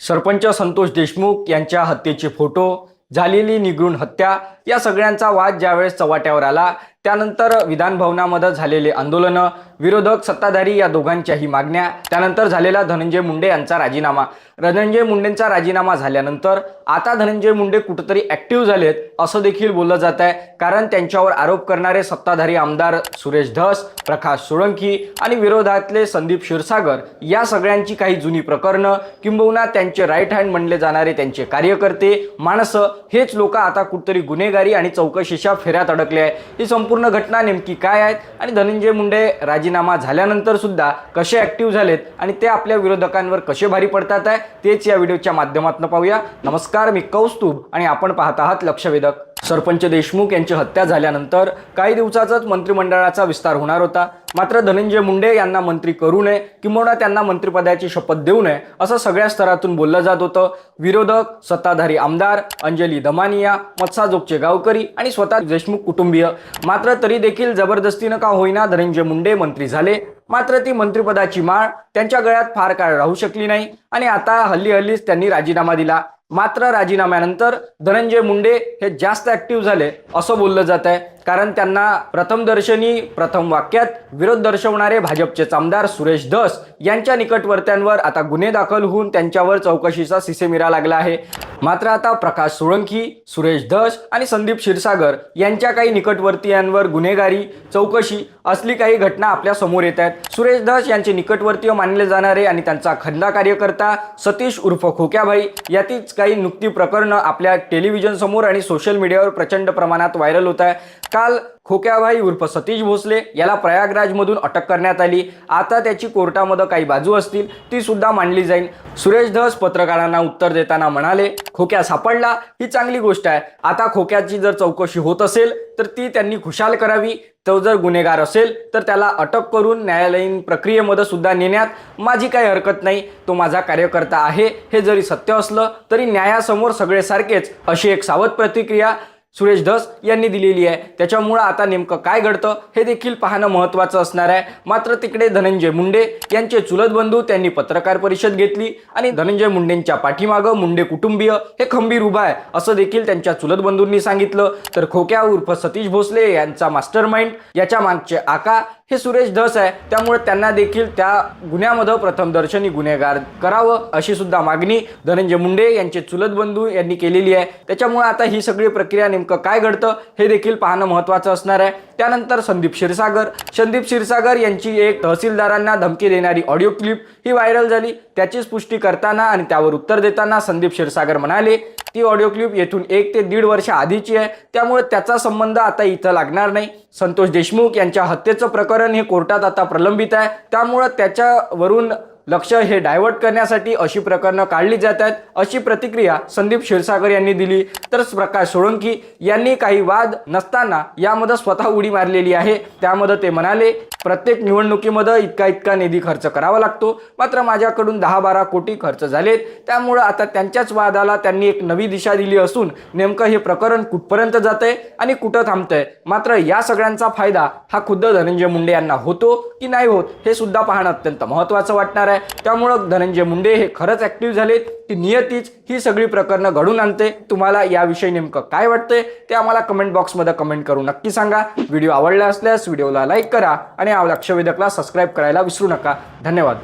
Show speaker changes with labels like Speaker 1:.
Speaker 1: सरपंच संतोष देशमुख यांच्या हत्येचे फोटो झालेली निगृण हत्या या सगळ्यांचा वाद ज्यावेळेस चव्हाट्यावर आला त्यानंतर विधानभवनामध्ये झालेले आंदोलनं विरोधक सत्ताधारी या दोघांच्याही मागण्या. त्यानंतर झालेला धनंजय मुंडे यांचा राजीनामा. धनंजय मुंडेंचा राजीनामा झाल्यानंतर आता धनंजय मुंडे कुठंतरी ऍक्टिव्ह झालेत असं देखील बोललं जात आहे. कारण त्यांच्यावर आरोप करणारे सत्ताधारी आमदार सुरेश धस प्रकाश सोळंकी आणि विरोधातले संदीप क्षीरसागर या सगळ्यांची काही जुनी प्रकरणं किंबहुना त्यांचे राईट हँड म्हणले जाणारे त्यांचे कार्यकर्ते माणसं हेच लोक आता कुठतरी गुन्हेगारी आणि चौकशीच्या फेऱ्यात अडकले आहे ही संपूर्ण घटना नेमकी काय आहेत? आणि धनंजय मुंडे राजी राजीनामा झाल्यानंतर सुद्धा कसे ऍक्टिव्ह झालेत आणि ते आपल्या विरोधकांवर कसे भारी पडतात आहे तेच या व्हिडिओच्या माध्यमातून पाहूया. नमस्कार मी कौस्तुभ आणि आपण पाहत आहात लक्षवेधक. सरपंच देशमुख यांची हत्या झाल्यानंतर काही दिवसाचाच मंत्रिमंडळाचा विस्तार होणार होता. मात्र धनंजय मुंडे यांना मंत्री करू नये किंबहुना त्यांना मंत्रिपदाची शपथ देऊ नये असं सगळ्या स्तरातून बोललं जात होतं. विरोधक सत्ताधारी आमदार अंजली दमानिया मत्साजोगचे गावकरी आणि स्वतः देशमुख कुटुंबीय. मात्र तरी देखील जबरदस्तीनं का होईना धनंजय मुंडे मंत्री झाले. मात्र ती मंत्रिपदाची माळ त्यांच्या गळ्यात फार काळ राहू शकली नाही आणि आता हल्ली हल्लीच त्यांनी राजीनामा दिला. मात्र राजीनाम्यानंतर धनंजय मुंडे हे जास्त ऍक्टिव्ह झाले असं बोललं जात आहे कारण त्यांना प्रथमदर्शनी प्रथम वाक्यात विरोध दर्शवणारे भाजपचे आमदार सुरेश धस यांच्या निकटवर्त्यांवर आता गुन्हे दाखल होऊन त्यांच्यावर चौकशीचा सिसेमिरा लागला आहे. मात्र आता प्रकाश सोळंकी सुरेश धस आणि संदीप क्षीरसागर यांच्या काही निकटवर्तीयांवर गुन्हेगारी चौकशी असली काही घटना आपल्यासमोर येत आहेत. सुरेश धस यांचे निकटवर्तीय मानले जाणारे आणि त्यांचा खंदा कार्यकर्ता सतीश उर्फ खोक्याभाई यातीच काही नुकती प्रकरणं आपल्या टेलिव्हिजन समोर आणि सोशल मीडियावर प्रचंड प्रमाणात व्हायरल होत आहे काल खोक्याभाई उर्फ सतीश भोसले याला प्रयागराजमधून अटक करण्यात आली. आता त्याची कोर्टामध्ये काही बाजू असतील ती सुद्धा मांडली जाईल. सुरेश धस पत्रकारांना उत्तर देताना म्हणाले खोक्या सापडला ही चांगली गोष्ट आहे. आता खोक्याची जर चौकशी होत असेल तर ती त्यांनी खुशाल करावी. तो जर गुन्हेगार असेल तर त्याला अटक करून न्यायालयीन प्रक्रियेमध्ये सुद्धा नेण्यात माझी काही हरकत नाही. तो माझा कार्यकर्ता आहे. हे जरी सत्य असलं तरी न्यायासमोर सगळे सारखेच अशी एक सावध प्रतिक्रिया सुरेश धस यांनी दिलेली आहे. त्याच्यामुळं आता नेमकं काय घडतं हे देखील पाहणं महत्त्वाचं असणार आहे. मात्र तिकडे धनंजय मुंडे यांचे चुलत बंधू त्यांनी पत्रकार परिषद घेतली आणि धनंजय मुंडेंच्या पाठीमागं मुंडे कुटुंबीय हे खंबीर उभा आहे असं देखील त्यांच्या चुलत बंधूंनी सांगितलं. तर खोक्या उर्फ सतीश भोसले यांचा मास्टर माइंड याच्या मागचे आका हे सुरेश धस आहे. त्यामुळे त्यांना देखील त्या गुन्ह्यामध्ये प्रथम दर्शनी गुन्हेगार करावं अशी सुद्धा मागणी धनंजय मुंडे यांचे चुलत बंधू यांनी केलेली आहे. त्याच्यामुळे आता ही सगळी प्रक्रिया नेमकं काय घडतं हे देखील पाहणं महत्त्वाचं असणार आहे. त्यानंतर संदीप क्षीरसागर. संदीप क्षीरसागर यांची एक तहसीलदारांना धमकी देणारी ऑडिओ क्लिप ही व्हायरल झाली. त्याचीच पुष्टी करताना आणि त्यावर उत्तर देताना संदीप क्षीरसागर म्हणाले ती ऑडिओ क्लिप येथून एक ते दीड वर्ष आधीची आहे. त्यामुळे त्याचा संबंध आता इथं लागणार नाही. संतोष देशमुख यांच्या हत्येचं प्रकरण हे कोर्टात आता प्रलंबित आहे. त्यामुळं त्याच्यावरून लक्ष हे डायव्हर्ट करण्यासाठी अशी प्रकरणं काढली जात आहेत. अशी प्रतिक्रिया संदीप क्षीरसागर यांनी दिली. तर प्रकाश सोळंकी यांनी काही वाद नसताना यामध्ये स्वतः उडी मारलेली आहे. त्यामध्ये ते म्हणाले प्रत्येक निवडणुकीमध्ये इतका इतका निधी खर्च करावा लागतो. मात्र माझ्याकडून दहा बारा कोटी खर्च झालेत. त्यामुळं आता त्यांच्याच वादाला त्यांनी एक नवी दिशा दिली असून नेमकं हे प्रकरण कुठपर्यंत जातंय आणि कुठं थांबतंय? मात्र या सगळ्यांचा फायदा हा खुद्द धनंजय मुंडे यांना होतो की नाही होत हे सुद्धा पाहणं अत्यंत महत्त्वाचं वाटणार आहे. त्यामुळं धनंजय मुंडे हे खरंच ऍक्टिव्ह झालेत. की नियतीच ही सगळी प्रकरणं घडून आणते. तुम्हाला याविषयी नेमकं काय वाटतंय ते आम्हाला कमेंट बॉक्समध्ये कमेंट करून नक्की सांगा. व्हिडिओ आवडला असल्यास व्हिडिओला लाईक करा आणि लक्षवेधकला सबस्क्राईब करायला विसरू नका. धन्यवाद.